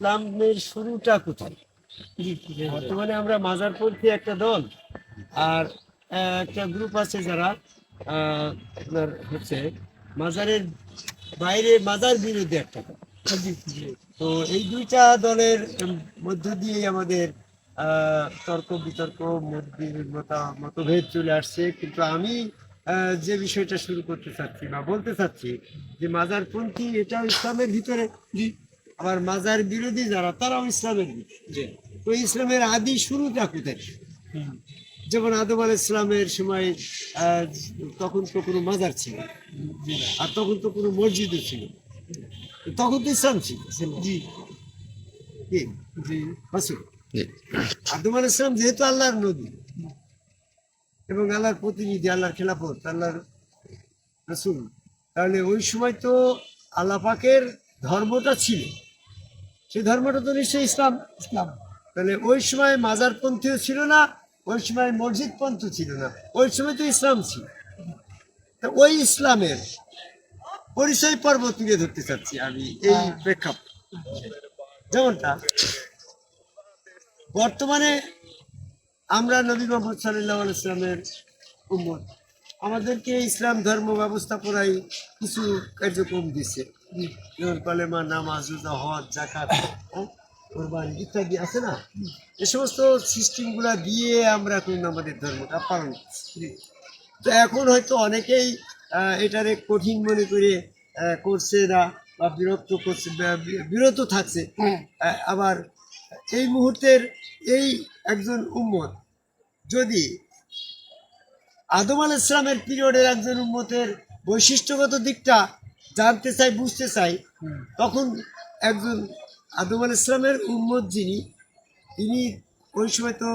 ইসলামের শুরুটা কোথায় বর্তমানে আমরা মাজারপন্থী একটা দল, আর একটা গ্রুপ আছে যারা আপনার হচ্ছে মাজারের বাইরে মাজার বিরোধী একটা। তো এই দুইটা দলের মধ্য দিয়ে আমাদের তর্ক বিতর্ক, মত- মতা- মতভেদ চলে আসছে কিন্তু আমি যে বিষয়টা শুরু করতে চাচ্ছি বা বলতে চাচ্ছি যে মাজারপন্থী এটাও ইসলামের ভিতরে আবার মাজার বিরোধী যারা তারাও ইসলামের তো ইসলামের আদি শুরুটা কোথায়? যেমন আদম আল ইসলামের সময় তখন তো কোনো মাজার ছিল না। আর তখন তো কোনো মসজিদও ছিল তখন তো ইসলাম ছিল জি। আদম আল ইসলাম যেহেতু আল্লাহর নবী এবং আল্লাহর প্রতিনিধি আল্লাহর খেলাফত আল্লাহর রসুল তাহলে ওই সময় তো আল্লাহ পাকের ধর্মটা ছিল। সেই ধর্মটা তো নিশ্চয়ই ইসলাম ইসলাম। তাহলে ওই সময় মাজারপন্থীও ছিল না ওই সময় মসজিদ পন্থ ছিল না। ওই সময় তো ইসলাম ছিল। তা ওই ইসলামের পরিচয় পর্ব তুলে ধরতে চাচ্ছি আমি এই প্রেক্ষাপট। যেমনটা বর্তমানে আমরা নবী মোহাম্মদ সাল্লাহ ইসলামের উম্মত। আমাদেরকে ইসলাম ধর্ম ব্যবস্থাপনায় কিছু কার্যক্রম দিচ্ছে যেমন কলেমা নামাজ রোজা হজ জাকাত হ্যাঁ, কোরবানি ইত্যাদি আছে না? এ সমস্ত সিস্টেমগুলা দিয়ে আমরা এখন আমাদের ধর্মটা পালন তো এখন হয়তো অনেকেই এটারে কঠিন মনে করে করছে না বা বিরক্ত করছে বিরত থাকছে। হ্যাঁ। আবার এই মুহূর্তের এই একজন উম্মত যদি আদম আল ইসলামের পিরিয়ডের একজন উম্মতের বৈশিষ্ট্যগত দিকটা জানতে চাই বুঝতে চাই তখন একজন আদম আল ইসলামের উম্মত যিনি তিনি ওই সময় তো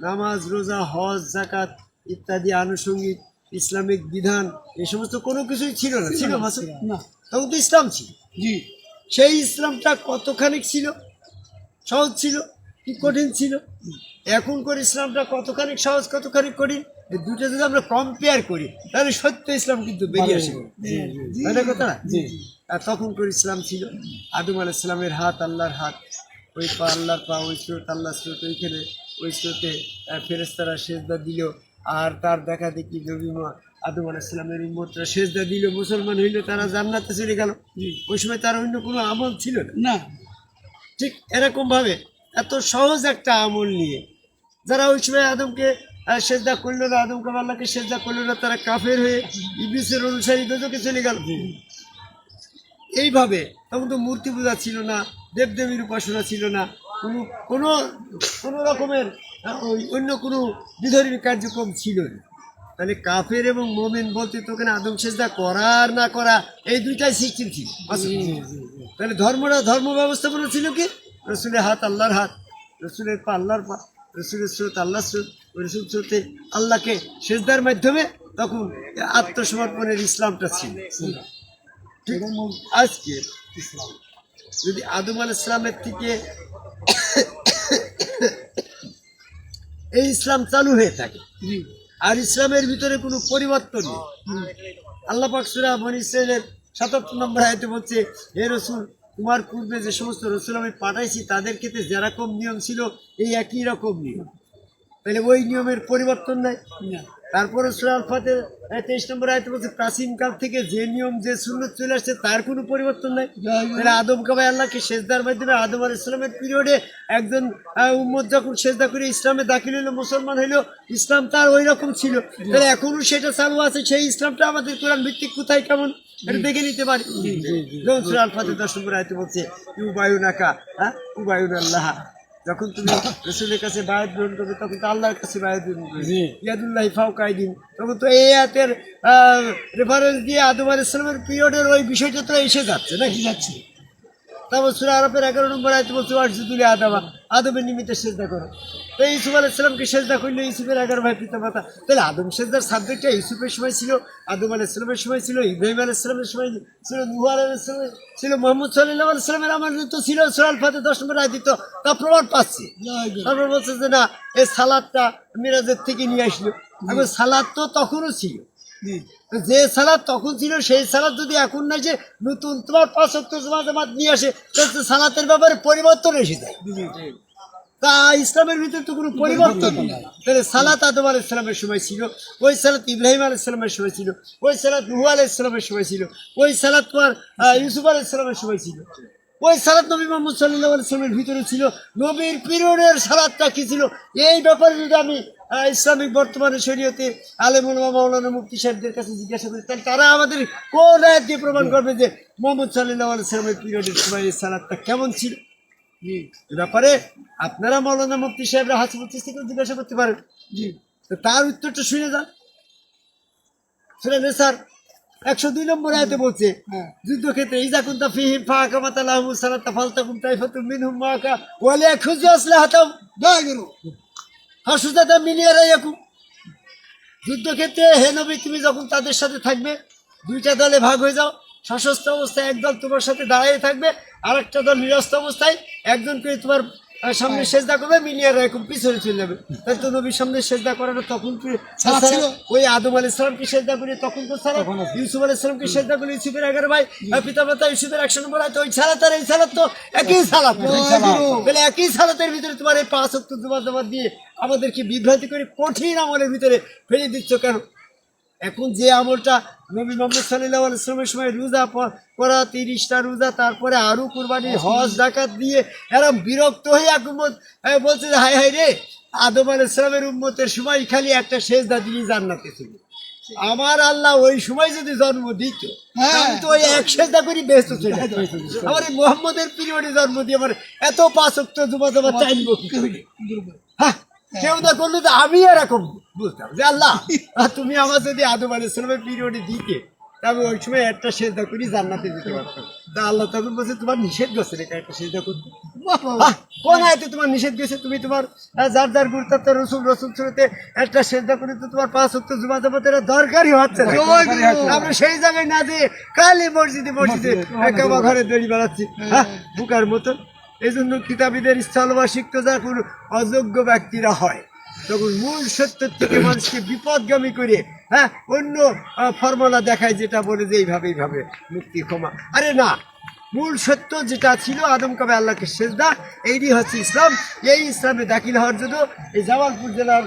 নামাজ রোজা হজ জাকাত ইত্যাদি আনুষঙ্গিক ইসলামিক বিধান এই সমস্ত কোনো কিছুই ছিল না। ছিল মাসুদ না। তখন তো ইসলাম ছিল। জি। সেই ইসলামটা কতখানি ছিল? সহজ ছিল কি কঠিন ছিল? এখনকার ইসলামটা কতখানি সহজ কতখানি করি দুটো যদি আমরা কম্পেয়ার করি তাহলে সত্য ইসলাম কিন্তু বেরিয়ে আসে। তাই কথা? না? আর তখনকার ইসলাম ছিল। আদম আল ইসলামের হাত আল্লাহর হাত। ওই পা আল্লাহর পা ওই স্রোত আল্লাহ স্রোত ওইখানে ওই স্রোতে ফেরেস্তারা সেজদা দিল। আর তার দেখা দেখি নবী মা- আদম আল ইসলামের উম্মতরা সেজদা দিল। মুসলমান হইল তারা জান্নাতে চলে গেল। ওই সময় তার অন্য কোনো আমল ছিল না? না। ঠিক এরকম ভাবে এত সহজ একটা আমল নিয়ে। যারা ওই সময় আদমকে সেজদা করল না আদমকে আল্লাহকে সেজদা করল না তারা কাফের হয়ে ইবলিসের অনুসারী দোজকে চলে গেল। এইভাবে তখন তো মূর্তি পূজা ছিল না দেবদেবীর উপাসনা ছিল না। কোনো কোনো কোনো রকমের ওই অন্য কোনো বিধর্মী কার্যক্রম ছিল না। তাহলে কাফের এবং মোমেন বলতে তো ওখানে আদম সেজদা করা আর না করা এই দুইটাই সিস্টেম ছিল। তাহলে ধর্মটা ধর্ম ব্যবস্থাপনা ছিল কি? রসুলের হাত, আল্লাহর হাত, রসুলের পা, আল্লাহর পা, রসুলের স্রোত, আল্লাহর স্রোত রসুল স্রোতে আল্লাহকে সেজদার মাধ্যমে তখন আত্মসমর্পণের ইসলামটা ছিল। আজকে ইসলাম যদি আদম আল ইসলামের থেকে এই ইসলাম চালু হয়ে থাকে, আর ইসলামের ভিতরে কোনো পরিবর্তন নেই। আল্লাহ পাক সূরা বনি ইসরাইলের সাতাত্তর নম্বর আয়তে বলছে, হে রসুল তোমার পূর্বে যে সমস্ত রসুল আমি পাঠাইছি, তাদের ক্ষেত্রে যেরকম নিয়ম ছিল, এই একই রকম নিয়ম। তাহলে ওই নিয়মের পরিবর্তন নাই? না। তারপরে সূরা আল ফাতে তেইশ নম্বর আয়তে বলছে প্রাচীনকাল থেকে যে নিয়ম যে সুন্নত চলে আসছে তার কোনো পরিবর্তন নাই। তাহলে আদম কাবাই আল্লাহকে সেজদার মাধ্যমে আদম আল ইসলামের পিরিয়ডে একজন আহ, উম্মত যখন সেজদা করে ইসলামে দাখিল হইল মুসলমান হইল ইসলাম তার ওই রকম ছিল। তাহলে এখনও সেটা চালু আছে সেই ইসলামটা আমাদের কোরআন ভিত্তিক কোথায় কেমন? এটা দেখে নিতে পারি। যেমন সুরা আল ফাতে দশ নম্বর আয়তে বলছে উবায়ুনাকা হ্যাঁ উবায়ুন আল্লাহ যখন তুমি রসুলের কাছে বায়াত গ্রহণ করবে তখন তো আল্লাহর কাছে বায়াত গ্রহণ করবে। ইয়াদুল্লাহ ফাও কায়দিন তখন তো এই আয়াতের রেফারেন্স দিয়ে আদম আল ইসলামের পিরিয়ডের ওই বিষয়টা তো এসে যাচ্ছে নাকি যাচ্ছে? তারপর সুরা আরবের এগারো নম্বর আয়তে বলছে আদমা আদামা আদমের নিমিত্তে সেটা করো। তো ইসুফ আল ইসলামকে সেজদা করল? ইসুফের এগারো ভাই পিতা মাতা। তাহলে আদম সেজদার সাবজেক্টটা ইসুফের সময় ছিল আদম আল ইসলামের সময় ছিল ইব্রাহিম আল ইসলামের সময় ছিল নুহ আল ইসলামের ছিল মোহাম্মদ সাল্লাহ আল ইসলামের আমার তো ছিল সুরাল ফাতে দশ নম্বর আয় দিত তা প্রমাণ পাচ্ছি। তারপর বলছে যে না এই সালাদটা মিরাজের থেকে নিয়ে আসলো। এখন সালাদ তো তখনও ছিল। যে সালাদ তখন ছিল সেই সালাদ যদি এখন না যে নতুন তোমার পাঁচ অক্ট জামাত নিয়ে আসে তাহলে সালাতের ব্যাপারে পরিবর্তন এসে যায়। তা ইসলামের ভিতরে তো কোনো পরিবর্তন নেই। তাহলে সালাত আদম আল ইসলামের সময় ছিল ওই সালাত ইব্রাহিম আল ইসলামের সময় ছিল ওই সালাত নুহু আল ইসলামের সময় ছিল ওই সালাত তোমার ইউসুফ আল ইসলামের সময় ছিল। ওই সালাত নবী মোহাম্মদ সাল্লাহ ইসলামের ভিতরে ছিল। নবীর পিরিয়ডের সালাদটা কি ছিল? এই ব্যাপারে যদি আমি ইসলামিক বর্তমানে শরীয়তে আলেমুল মাওলানা মুক্তি সাহেবদের কাছে জিজ্ঞাসা করি তাহলে তারা আমাদের কোন আয়াত দিয়ে প্রমাণ করবে যে মোহাম্মদ সাল্লাহ ইসলামের পিরিয়ডের সময় এই সালাদটা কেমন ছিল? এ ব্যাপারে আপনারা মৌলানা মুফতি সাহেবরা হাসিবুল চিস্তিকেও জিজ্ঞাসা করতে পারেন। জি। তো তার উত্তরটা শুনে যান। শুনেন স্যার একশো দুই নম্বর আয়তে বলছে যুদ্ধক্ষেত্রে ইজা কুন্তা ফিহিম ফাঁকা মাতা লাহমু সালাতা ফালতাকুম তাইফাতুম মিনহুম মাকা ওয়ালিয়া খুঁজে আসলে হাতাম দাগরু। হাসুদাতা মিলিয়ে রাইয়াকুম। যুদ্ধক্ষেত্রে হে নবী তুমি যখন তাদের সাথে থাকবে দুইটা দলে ভাগ হয়ে যাও। সশস্ত্র অবস্থায় একদল তোমার সাথে দাঁড়িয়ে থাকবে আর একটা দল নিরস্ত অবস্থায় একজন করে তোমার সামনে সেজদা করবে মিলিয়ে এরকম পিছনে চলে যাবে। তাহলে তো নবীর সামনে সেজদা করানো তখন কি ওই আদম আলী ইসলামকে সেজদা করি তখন তো ছাড়া ইউসুফ আলী ইসলামকে সেজদা করি ইউসুফের এগারো ভাই পিতা মাতা ইউসুফের একশো নম্বর হয় তো ওই ছাড়া তার এই ছাড়া তো একই সালাত। তাহলে একই সালাতের ভিতরে তোমার এই পাঁচ জমা জমা দিয়ে আমাদেরকে বিভ্রান্তি করে কঠিন আমলের ভিতরে ফেলে দিচ্ছ কেন? এখন যে আমলটা নবী মোহাম্মদ সাল্লাহ ইসলামের সময় রোজা করা তিরিশটা রোজা তারপরে আরও কুরবানি হজ ডাকাত দিয়ে এরম বিরক্ত হয়ে এখন বল- বলছে যে হাই হাই রে আদম আল ইসলামের উম্মতের সময় খালি একটা শেষ দিনই জান্নাতে ছিল। আমার আল্লাহ ওই সময় যদি জন্ম দিত হ্যাঁ। আমি তো ওই এক সেজদা করি ব্যস্ত ছিল আমার এই মোহাম্মদের পিরিয়ডে জন্ম দিয়ে আমার এত পাঁচ অক্ট জমা জমা চাইব হ্যাঁ, কেউ না করলে তো আমি এরকম বুঝতাম যে আল্লাহ তুমি আমার যদি আদম আলী ইসলামের পিরিয়ডে দিতে তা আমি ওই সময় একটা সেজদা করি জান্নাতে যেতে পারতাম। তা আল্লাহ তখন বলছে তোমার নিষেধ করছে রেখা একটা সেজদা করতে। কোন আয়তে তোমার নিষেধ গেছে? তুমি তোমার যার যার গুরুত্ব রসুল রসুল শুরুতে একটা সেজদা করে তো তোমার পাঁচ হতো জুমা জামাতের দরকারই হচ্ছে আমরা সেই জায়গায় না দিয়ে কালি মসজিদে মসজিদে একামা ঘরে দড়ি বেড়াচ্ছি হ্যাঁ বুকার মতো। এই জন্য কিতাবীদের স্থলবাসিক তো যখন অযোগ্য ব্যক্তিরা হয়। তখন মূল সত্যের থেকে মানুষকে বিপদগামী করে হ্যাঁ অন্য ফর্মুলা দেখায় যেটা বলে যে এইভাবে এইভাবে মুক্তি ক্ষমা। আরে না, মূল সত্য যেটা ছিল আদম কবে আল্লাহকে সেজদা, এইটি হচ্ছে ইসলাম। এই ইসলামে দাখিল হওয়ার জন্য এই জামালপুর জেলার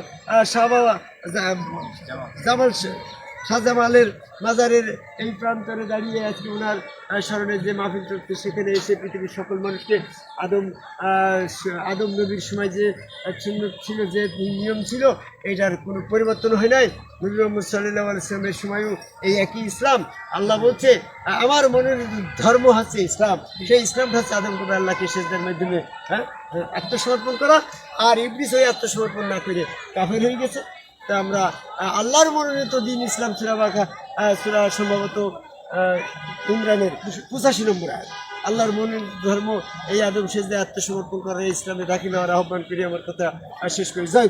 শাহবাবা জামাল শাহজামালের মাজারের এই প্রান্তরে দাঁড়িয়ে আজকে ওনার আহ, স্মরণে যে মাহফিল চলছে সেখানে এসে পৃথিবীর সকল মানুষকে আদম আদম নবীর সময় যে ছিল যে নিয়ম ছিল এটার কোনো পরিবর্তন হয় নাই। নবী মোহাম্মদ সাল্লাহ ইসলামের সময়ও এই একই ইসলাম। আল্লাহ বলছে আমার মনের ধর্ম হচ্ছে ইসলাম। সেই ইসলামটা হচ্ছে আদম কবে আল্লাহকে সেজদার মাধ্যমে হ্যাঁ আত্মসমর্পণ করা। আর ইবলিস ওই আত্মসমর্পণ না করে কাফের হয়ে গেছে। তা আমরা আল্লাহর মনোনীত দিন ইসলাম সুরা বাঘা সুরা সম্ভবত ইমরানের পঁচাশি নম্বর আয় আল্লাহর মনের ধর্ম এই আদম সেজদায় আত্মসমর্পণ করে ইসলামে দাখিল হওয়ার আহ্বান করে। আমার কথা শেষ করি। জয়।